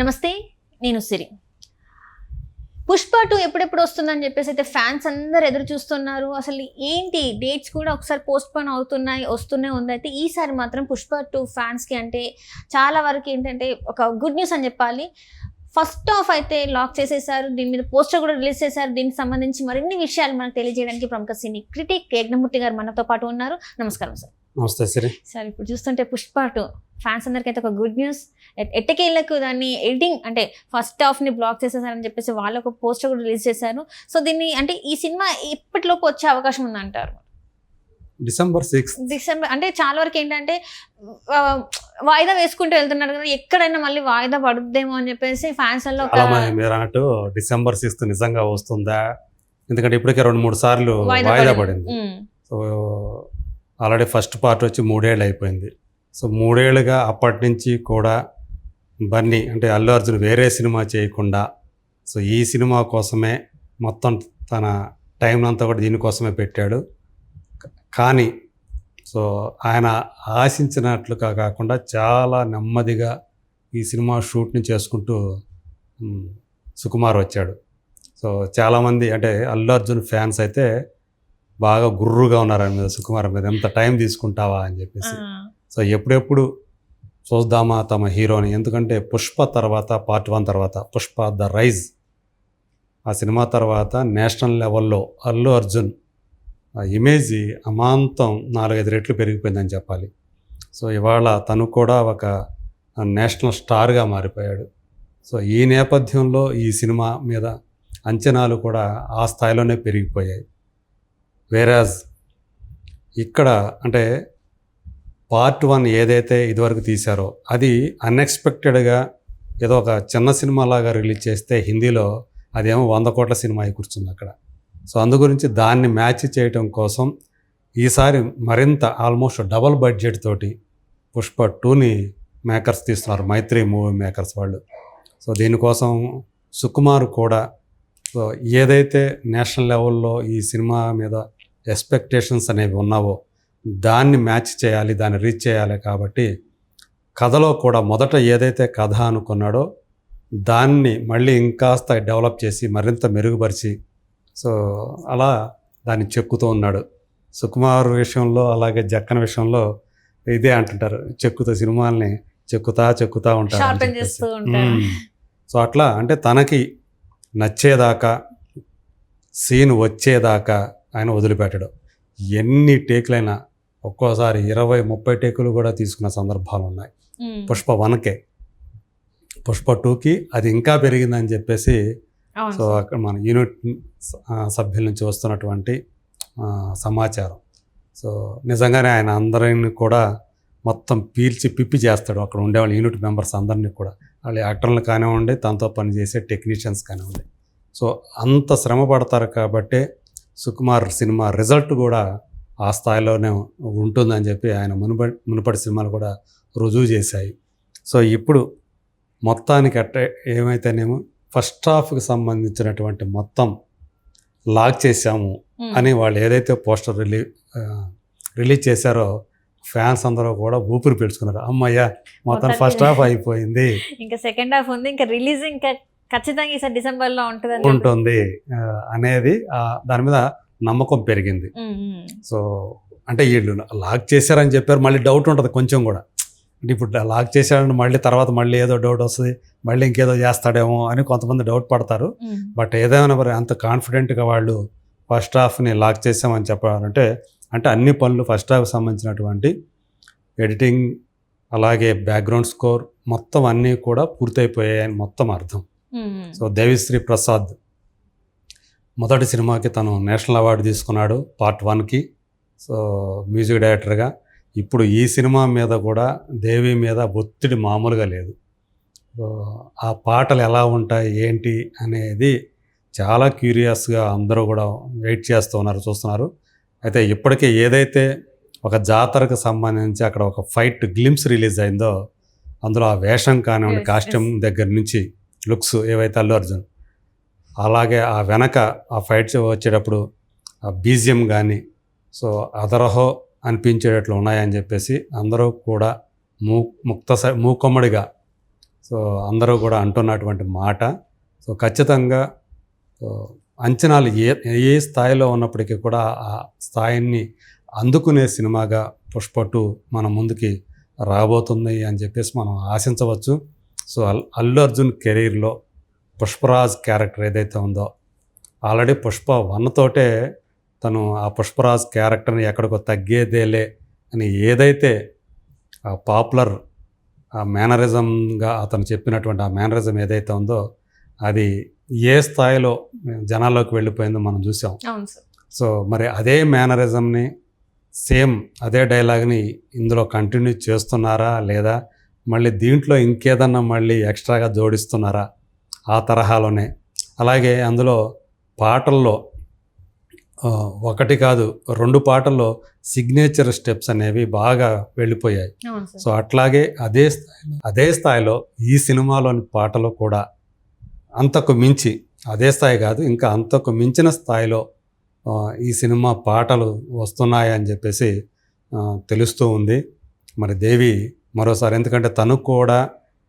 నమస్తే నేను సిరి. పుష్ప టూ ఎప్పుడెప్పుడు వస్తుందని చెప్పేసి అయితే ఫ్యాన్స్ అందరు ఎదురు చూస్తున్నారు. అసలు ఏంటి? డేట్స్ కూడా ఒకసారి పోస్ట్ పోన్ అవుతున్నాయి వస్తూనే ఉంది. అయితే ఈసారి మాత్రం పుష్ప టూ ఫ్యాన్స్కి అంటే చాలా వరకు ఏంటంటే ఒక గుడ్ న్యూస్ అని చెప్పాలి. ఫస్ట్ ఆఫ్ అయితే లాక్ చేసేసారు. దీని మీద పోస్టర్ కూడా రిలీజ్ చేశారు. దీనికి సంబంధించి మరిన్ని విషయాలు మనకు తెలియజేయడానికి ప్రముఖ సినీ క్రిటిక్ యజ్ఞమూర్తి గారు మనతో పాటు ఉన్నారు. నమస్కారం సార్. నమస్తే సిరి. సార్ ఇప్పుడు చూస్తుంటే పుష్ప టూ ఫ్యాన్స్ అందరికీ అయితే ఒక గుడ్ న్యూస్. ఎట్టకేళ్ళకు దాన్ని ఎడిటింగ్ అంటే ఫస్ట్ హాఫ్ని బ్లాక్ చేసేసారని చెప్పేసి వాళ్ళు ఒక పోస్టర్ కూడా రిలీజ్ చేశారు. సో దీన్ని అంటే ఈ సినిమా ఇప్పటిలోపు వచ్చే అవకాశం ఉందంటారు? డిసెంబర్ సిక్స్ డిసెంబర్ అంటే చాలా వరకు ఏంటంటే వాయిదా వేసుకుంటూ వెళ్తున్నారు కదా ఎక్కడైనా మళ్ళీ వాయిదా పడుద్దేమో అని చెప్పేసి ఫ్యాన్స్ మీరు అన్నట్టు డిసెంబర్ సిక్స్త్ నిజంగా వస్తుందా? ఎందుకంటే ఇప్పటికే రెండు మూడు సార్లు వాయిదా పడింది. సో ఆల్రెడీ ఫస్ట్ పార్ట్ వచ్చి మూడేళ్ళు అయిపోయింది. సో మూడేళ్ళుగా అప్పటి నుంచి కూడా బన్నీ అంటే అల్లు అర్జున్ వేరే సినిమా చేయకుండా సో ఈ సినిమా కోసమే మొత్తం తన టైం అంతా కూడా దీనికోసమే పెట్టాడు. కానీ సో ఆయన ఆశించినట్లుగా కాకుండా చాలా నెమ్మదిగా ఈ సినిమా షూట్ని చేసుకుంటూ సుకుమార్ వచ్చాడు. సో చాలామంది అంటే అల్లు అర్జున్ ఫ్యాన్స్ అయితే బాగా గుర్రుగా ఉన్నారు ఆయన మీద సుకుమార్ మీద ఎంత టైం తీసుకుంటావా? అని చెప్పేసి. సో ఎప్పుడెప్పుడు చూద్దామా తమ హీరోని? ఎందుకంటే పుష్ప తర్వాత పార్ట్ వన్ తర్వాత పుష్ప ద రైజ్. ఆ సినిమా తర్వాత నేషనల్ లెవెల్లో అల్లు అర్జున్ ఆ ఇమేజ్ అమాంతం నాలుగైదు రెట్లు పెరిగిపోయిందని చెప్పాలి. సో ఇవాళ తను కూడా ఒక నేషనల్ స్టార్గా మారిపోయాడు. సో ఈ నేపథ్యంలో ఈ సినిమా మీద అంచనాలు కూడా ఆ స్థాయిలోనే పెరిగిపోయాయి. వేరాజ్ ఇక్కడ అంటే పార్ట్ వన్ ఏదైతే ఇదివరకు తీశారో అది అన్ఎక్స్పెక్టెడ్గా ఏదో ఒక చిన్న సినిమా లాగా రిలీజ్ చేస్తే హిందీలో అదేమో వంద కోట్ల సినిమా అయి కూర్చుంది అక్కడ. సో అందు గురించి దాన్ని మ్యాచ్ చేయటం కోసం ఈసారి మరింత ఆల్మోస్ట్ డబల్ బడ్జెట్ తోటి పుష్ప టూని మేకర్స్ తీస్తున్నారు మైత్రి మూవీ మేకర్స్ వాళ్ళు. సో దీనికోసం సుకుమార్ కూడా సో ఏదైతే నేషనల్ లెవెల్లో ఈ సినిమా మీద ఎక్స్పెక్టేషన్స్ అనేవి ఉన్నావో దాన్ని మ్యాచ్ చేయాలి దాన్ని రీచ్ చేయాలి కాబట్టి కథలో కూడా మొదట ఏదైతే కథ అనుకున్నాడో దాన్ని మళ్ళీ ఇంకాస్త డెవలప్ చేసి మరింత మెరుగుపరిచి సో అలా దాన్ని చెక్కుతూ ఉన్నాడు. సుకుమార్ విషయంలో అలాగే జక్కన విషయంలో ఇదే అంటుంటారు చెక్కుతూ సినిమాల్ని చెక్కుతా చెక్కుతా ఉంటారు. సో అట్లా అంటే తనకి నచ్చేదాకా సీన్ వచ్చేదాకా ఆయన వదిలిపెట్టడు. ఎన్ని టేకులైనా ఒక్కోసారి ఇరవై ముప్పై టేకులు కూడా తీసుకున్న సందర్భాలు ఉన్నాయి. పుష్ప వన్కే. పుష్ప టూకి అది ఇంకా పెరిగిందని చెప్పేసి సో. అక్కడ మన యూనిట్ సభ్యుల నుంచి వస్తున్నటువంటి సమాచారం. సో నిజంగానే ఆయన అందరిని కూడా మొత్తం పీల్చి పిప్పి చేస్తాడు అక్కడ ఉండేవాళ్ళు యూనిట్ మెంబర్స్ అందరినీ కూడా. వాళ్ళు యాక్టర్లు కానివ్వండి తనతో పనిచేసే టెక్నీషియన్స్ కానివ్వండి. సో అంత శ్రమ పడతారు కాబట్టే సుకుమార్ సినిమా రిజల్ట్ కూడా ఆ స్థాయిలోనే ఉంటుందని చెప్పి ఆయన మునుపటి మునుపటి సినిమాలు కూడా రుజువు చేశాయి. సో ఇప్పుడు మొత్తానికి అట్టే ఏమైతేనేమో ఫస్ట్ హాఫ్కి సంబంధించినటువంటి మొత్తం లాక్ చేశాము అని వాళ్ళు ఏదైతే పోస్టర్ రిలీ రిలీజ్ చేశారో ఫ్యాన్స్ అందరూ కూడా ఊపిరి పీల్చుకున్నారు. అమ్మయ్య మొత్తం ఫస్ట్ హాఫ్ అయిపోయింది. ఇంకా సెకండ్ హాఫ్ ఉంది. ఇంకా రిలీజ్ ఇంకా ఖచ్చితంగా ఈసారి డిసెంబర్లో ఉంటుంది ఉంటుంది అనేది దాని మీద నమ్మకం పెరిగింది. సో అంటే వీళ్ళు లాక్ చేశారని చెప్పారు. మళ్ళీ డౌట్ ఉంటుంది కొంచెం కూడా. అంటే ఇప్పుడు లాక్ చేశారని మళ్ళీ తర్వాత మళ్ళీ ఏదో డౌట్ వస్తుంది మళ్ళీ ఇంకేదో చేస్తాడేమో అని కొంతమంది డౌట్ పడతారు. బట్ ఏదైనా మరి అంత కాన్ఫిడెంట్గా వాళ్ళు ఫస్ట్ హాఫ్ని లాక్ చేసామని చెప్పారంటే అంటే అన్ని పనులు ఫస్ట్ హాఫ్ సంబంధించినటువంటి ఎడిటింగ్ అలాగే బ్యాక్గ్రౌండ్ స్కోర్ మొత్తం అన్నీ కూడా పూర్తయిపోయాయని మొత్తం అర్థం. సో దేవిశ్రీ ప్రసాద్ మొదటి సినిమాకి తను నేషనల్ అవార్డు తీసుకున్నాడు పార్ట్ వన్కి. సో మ్యూజిక్ డైరెక్టర్గా. ఇప్పుడు ఈ సినిమా మీద కూడా దేవి మీద ఒత్తిడి మామూలుగా లేదు. ఆ పాటలు ఎలా ఉంటాయి ఏంటి అనేది చాలా క్యూరియస్గా అందరూ కూడా వెయిట్ చేస్తూ ఉన్నారు చూస్తున్నారు. అయితే ఇప్పటికే ఏదైతే ఒక జాతరకు సంబంధించి అక్కడ ఒక ఫైట్ గ్లిమ్స్ రిలీజ్ అయిందో అందులో ఆ వేషం కానివ్వండి కాస్ట్యూమ్ దగ్గర నుంచి లుక్స్ ఏవైతే అల్లు అర్జున్ అలాగే ఆ వెనక ఆ ఫైట్స్ వచ్చేటప్పుడు ఆ బీజియం కానీ సో అదరహో అనిపించేటట్లు ఉన్నాయని చెప్పేసి అందరూ కూడా మూ ముక్త స- మూకమ్మడిగా సో అందరూ కూడా అంటున్నటువంటి మాట. సో ఖచ్చితంగా అంచనాలు ఏ ఏ స్థాయిలో ఉన్నప్పటికీ కూడా ఆ స్థాయిని అందుకునే సినిమాగా పుష్ప టూ మన ముందుకి రాబోతుంది అని చెప్పేసి మనం ఆశించవచ్చు. సో అల్ అల్లు అర్జున్ కెరీర్లో పుష్పరాజ్ క్యారెక్టర్ ఏదైతే ఉందో ఆల్రెడీ పుష్ప వన్ తోటే తను ఆ పుష్పరాజ్ క్యారెక్టర్ని ఎక్కడికో తగ్గేదేలే అని ఏదైతే ఆ పాపులర్ ఆ మేనరిజంగా అతను చెప్పినటువంటి ఆ మేనరిజం ఏదైతే ఉందో అది ఏ స్థాయిలో జనాల్లోకి వెళ్ళిపోయిందో మనం చూసాం. సో మరి అదే మేనరిజంని సేమ్ అదే డైలాగ్ని ఇందులో కంటిన్యూ చేస్తున్నారా లేదా మళ్ళీ దీంట్లో ఇంకేదన్నా మళ్ళీ ఎక్స్ట్రాగా జోడిస్తున్నారా ఆ తరహాలోనే. అలాగే అందులో పాటల్లో ఒకటి కాదు రెండు పాటల్లో సిగ్నేచర్ స్టెప్స్ అనేవి బాగా వెళ్ళిపోయాయి. సో అట్లాగే అదే స్థాయిలో అదే స్థాయిలో ఈ సినిమాలోని పాటలు కూడా అంతకు మించి అదే స్థాయి కాదు ఇంకా అంతకు మించిన స్థాయిలో ఈ సినిమా పాటలు వస్తున్నాయని చెప్పేసి తెలుస్తూ ఉంది. మరి దేవి మరోసారి ఎందుకంటే తను కూడా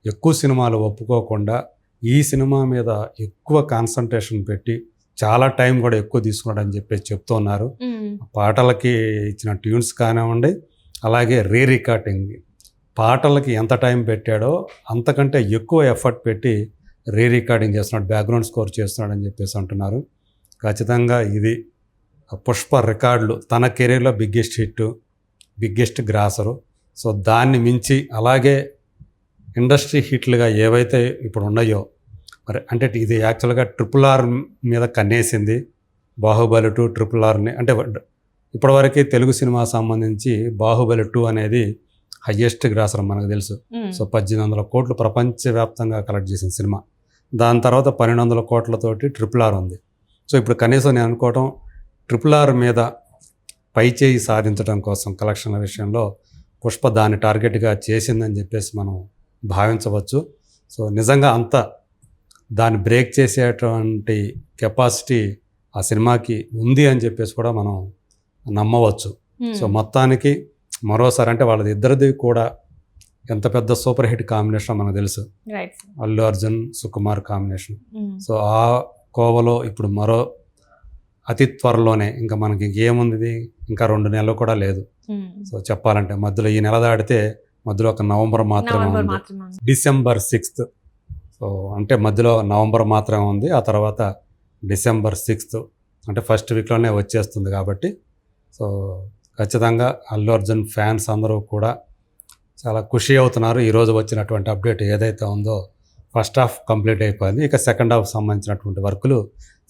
ఎక్కువ సినిమాలు ఒప్పుకోకుండా ఈ సినిమా మీద ఎక్కువ కాన్సన్ట్రేషన్ పెట్టి చాలా టైం కూడా ఎక్కువ తీసుకున్నాడు అని చెప్పేసి చెప్తూ ఉన్నారు. ఉమ్. పాటలకి ఇచ్చిన ట్యూన్స్ కానివ్వండి అలాగే రీ రికార్డింగ్ పాటలకి ఎంత టైం పెట్టాడో అంతకంటే ఎక్కువ ఎఫర్ట్ పెట్టి రీ రికార్డింగ్ చేస్తున్నాడు బ్యాక్గ్రౌండ్ స్కోర్ చేస్తున్నాడు అని చెప్పేసి అంటున్నారు. ఖచ్చితంగా ఇది పుష్ప రికార్డులు తన కెరీర్లో biggest hit biggest grosser so దాన్ని మించి అలాగే ఇండస్ట్రీ హిట్లుగా ఏవైతే ఇప్పుడు ఉన్నాయో మరి అంటే ఇది యాక్చువల్గా ట్రిపుల్ ఆర్ మీద కన్నేసింది. బాహుబలి టూ ట్రిపుల్ ఆర్ని అంటే ఇప్పటివరకు తెలుగు సినిమా సంబంధించి బాహుబలి టూ అనేది హయ్యెస్ట్ గ్రాసర్ మనకు తెలుసు. సో పద్దెనిమిది వందల కోట్లు ప్రపంచవ్యాప్తంగా కలెక్ట్ చేసిన సినిమా. దాని తర్వాత పన్నెండు వందల కోట్లతోటి ట్రిపుల్ ఆర్ ఉంది. సో ఇప్పుడు కనీసం నేను అనుకోవటం ట్రిపుల్ ఆర్ మీద పై చేయి సాధించడం కోసం కలెక్షన్ల విషయంలో పుష్ప దాన్ని టార్గెట్గా చేసిందని చెప్పేసి మనం భావించవచ్చు సో నిజంగా అంత దాన్ని బ్రేక్ చేసేటువంటి కెపాసిటీ ఆ సినిమాకి ఉంది అని చెప్పేసి కూడా మనం నమ్మవచ్చు. సో మొత్తానికి మరోసారి అంటే వాళ్ళది ఇద్దరిది కూడా ఎంత పెద్ద సూపర్ హిట్ కాంబినేషన్ మనకు తెలుసు అల్లు అర్జున్ సుకుమార్ కాంబినేషన్. సో ఆ కోవలో ఇప్పుడు మరో అతి త్వరలోనే ఇంకా మనకి ఇంకేముంది ఇది? ఇంకా రెండు నెలలు కూడా లేదు. సో చెప్పాలంటే మధ్యలో ఈ నెల దాటితే మధ్యలో ఒక నవంబర్ మాత్రమే ఉంది. December sixth. సో అంటే మధ్యలో నవంబర్ మాత్రమే ఉంది. ఆ తర్వాత డిసెంబర్ సిక్స్త్. అంటే ఫస్ట్ వీక్లోనే వచ్చేస్తుంది కాబట్టి. సో ఖచ్చితంగా అల్లు అర్జున్ ఫ్యాన్స్ అందరూ కూడా చాలా ఖుషి అవుతున్నారు. ఈరోజు వచ్చినటువంటి అప్డేట్ ఏదైతే ఉందో ఫస్ట్ హాఫ్ కంప్లీట్ అయిపోయింది. ఇక సెకండ్ హాఫ్ సంబంధించినటువంటి వర్కులు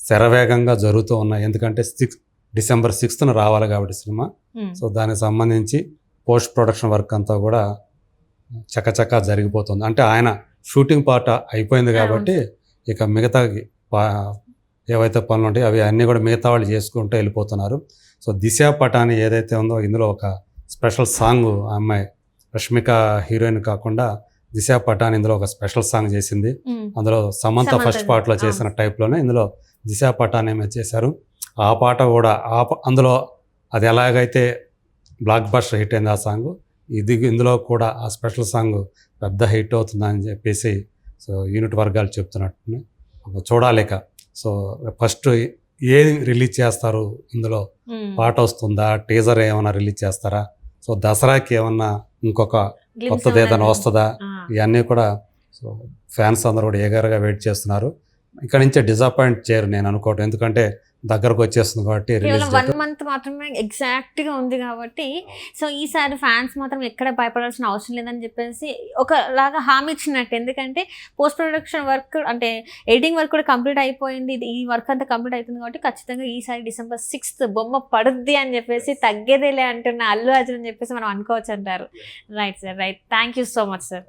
శరవేగంగా జరుగుతూ ఉన్నాయి. ఎందుకంటే సిక్స్ డిసెంబర్ సిక్స్త్న రావాలి కాబట్టి సినిమా. సో దానికి సంబంధించి పోస్ట్ ప్రొడక్షన్ వర్క్ అంతా కూడా చకచకా జరిగిపోతుంది. అంటే ఆయన షూటింగ్ పార్ట్ అయిపోయింది కాబట్టి ఇక మిగతా ఏవైతే పనులు ఉంటాయో అవి అన్నీ కూడా మిగతా వాళ్ళు చేసుకుంటూ వెళ్ళిపోతున్నారు. సో దిశ పటాని ఏదైతే ఉందో ఇందులో ఒక స్పెషల్ సాంగ్ ఆ అమ్మాయి రష్మిక హీరోయిన్ కాకుండా దిశ పటాని ఇందులో ఒక స్పెషల్ సాంగ్ చేసింది. అందులో సమంత ఫస్ట్ పార్ట్లో ఆ. చేసిన టైప్లోనే ఇందులో దిశ పటాన్ ఏమో చేశారు. ఆ పాట కూడా ఆ అందులో అది ఎలాగైతే బ్లాక్ బస్టర్ హిట్ అయింది ఆ సాంగ్ ఇది ఇందులో కూడా ఆ స్పెషల్ సాంగ్ పెద్ద హిట్ అవుతుందని చెప్పేసి సో యూనిట్ వర్గాలు చెప్తున్నట్టు చూడాలిక. సో ఫస్ట్ ఏది రిలీజ్ చేస్తారు? ఇందులో. పాట వస్తుందా? టీజర్ ఏమైనా రిలీజ్ చేస్తారా? సో దసరాకి ఏమన్నా ఇంకొక కొత్తది ఏదైనా వస్తుందా. ఇవన్నీ కూడా సో ఫ్యాన్స్ అందరూ కూడా ఏగర్గా వెయిట్ చేస్తున్నారు. ఇక్కడ నుంచే డిసప్పాయింట్ చేయరు నేను అనుకోవటం. ఎందుకంటే దగ్గరకు వచ్చేస్తుంది కాబట్టి రిలీజ్ వన్ మంత్ మాత్రమే ఎగ్జాక్ట్గా ఉంది కాబట్టి సో ఈసారి ఫ్యాన్స్ మాత్రం ఎక్కడ భయపడాల్సిన అవసరం లేదని చెప్పేసి ఒకలాగా హామీ ఇచ్చినట్టు. ఎందుకంటే పోస్ట్ ప్రొడక్షన్ వర్క్ అంటే ఎడిటింగ్ వర్క్ కూడా కంప్లీట్ అయిపోయింది. ఈ వర్క్ అంతా కంప్లీట్ అవుతుంది కాబట్టి ఖచ్చితంగా ఈసారి డిసెంబర్ సిక్స్త్ బొమ్మ పడుద్ది అని చెప్పేసి తగ్గేదేలే అంటున్న అల్లు అర్జున్ అని చెప్పేసి మనం అనుకోవచ్చు అంటారు. Right sir right thank you so much sir